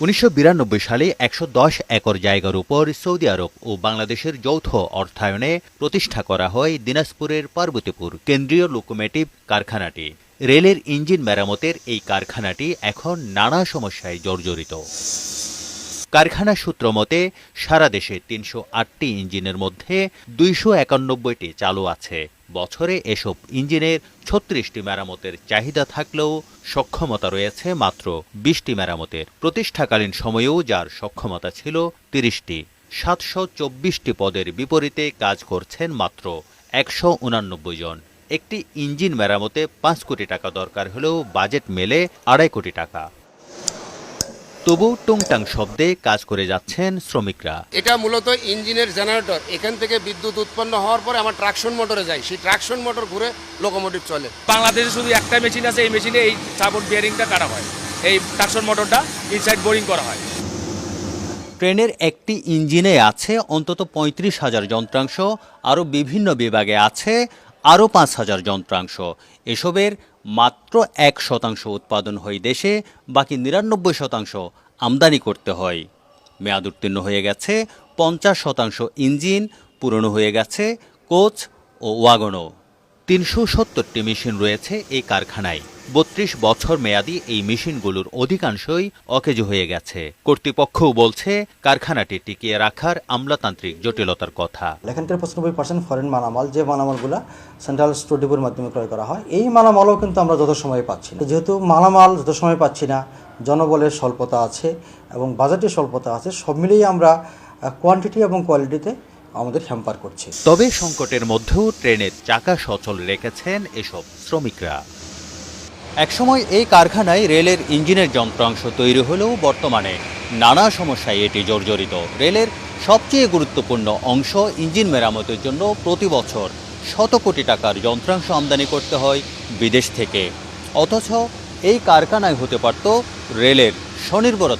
উনিশশো বিরানব্বই সালে একশো দশ একর জায়গার উপর সৌদি আরব ও বাংলাদেশের যৌথ অর্থায়নে প্রতিষ্ঠা করা হয় দিনাজপুরের পার্বতীপুর কেন্দ্রীয় লোকোমেটিভ কারখানাটি। রেলের ইঞ্জিন মেরামতের এই কারখানাটি এখন নানা সমস্যায় জর্জরিত। কারখানা সূত্র মতে, সারা দেশে তিনশো আটটি ইঞ্জিনের মধ্যে দুইশো একানব্বইটি চালু আছে। বছরে এসব ইঞ্জিনের ছত্রিশটি মেরামতের চাহিদা থাকলেও সক্ষমতা রয়েছে মাত্র বিশটি মেরামতের। প্রতিষ্ঠাকালীন সময়েও যার সক্ষমতা ছিল তিরিশটি। সাতশো চব্বিশটি পদের বিপরীতে কাজ করছেন মাত্র একশো উনানব্বই জন। একটি ইঞ্জিন মেরামতে পাঁচ কোটি টাকা দরকার হলেও বাজেট মেলে আড়াই কোটি টাকা। তবু টুংটাং শব্দে কাজ করে যাচ্ছেন শ্রমিকরা। এটা মূলত ইঞ্জিনের জেনারেটর। এখান থেকে বিদ্যুৎ উৎপন্ন হওয়ার পরে আমার ট্রাকশন মোটরে যায় সেই ট্রাকশন মোটর ঘুরে লোকোমোটিভ চলে। বাংলাদেশে শুধু একটা মেশিন আছে এই মেশিনে এই সাপোর্ট বিয়ারিংটা কাটা হয়। এই টাকশন মোটরটা ইনসাইড বোরিং করা হয়। ট্রেনের একটি ইঞ্জিনে আছে অন্তত পঁয়ত্রিশ হাজার যন্ত্রাংশ আরও বিভিন্ন বিভাগে আছে। আরও পাঁচ হাজার যন্ত্রাংশ। এসবের মাত্র এক শতাংশ উৎপাদন হয় দেশে, বাকি নিরানব্বই শতাংশ আমদানি করতে হয়। মেয়াদ উত্তীর্ণ হয়ে গেছে, পঞ্চাশ শতাংশ ইঞ্জিন, পুরনো হয়ে গেছে, কোচ ও ওয়াগনও। তিনশো সত্তরটি মেশিন রয়েছে এই কারখানায়। বত্রিশ বছর মেয়াদী এই মেশিনগুলোর অধিকাংশই অকেজ হয়ে গেছে। কর্তৃপক্ষও বলছে কারখানাটি টিকিয়ে রাখার আমলাতান্ত্রিক জটিলতার কথা। এখানকার পঁচানব্বই পার্সেন্ট ফরেন মালামাল যে মালামালগুলো সেন্ট্রাল স্টোর ডিপোর মাধ্যমে ক্রয় করা হয় এই মালামালও কিন্তু আমরা যত সময় পাচ্ছি না। যেহেতু মালামাল যত সময় পাচ্ছি না জনবলের স্বল্পতা আছে এবং বাজেটের স্বল্পতা আছে সব মিলিয়ে আমরা কোয়ান্টিটি এবং কোয়ালিটিতে আমাদের হ্যাম্পার করছি। তবে সংকটের মধ্যেও ট্রেনের চাকা সচল রেখেছেন এসব শ্রমিকরা। একসময় এই কারখানায় রেলের ইঞ্জিনের যন্ত্রাংশ তৈরি হলেও বর্তমানে নানা সমস্যায় এটি জর্জরিত। রেলের সবচেয়ে গুরুত্বপূর্ণ অংশ ইঞ্জিন মেরামতের জন্য প্রতি বছর শত কোটি টাকার যন্ত্রাংশ আমদানি করতে হয় বিদেশ থেকে। অথচ এই কারখানায় হতে পারত রেলের স্বনির্ভরতা।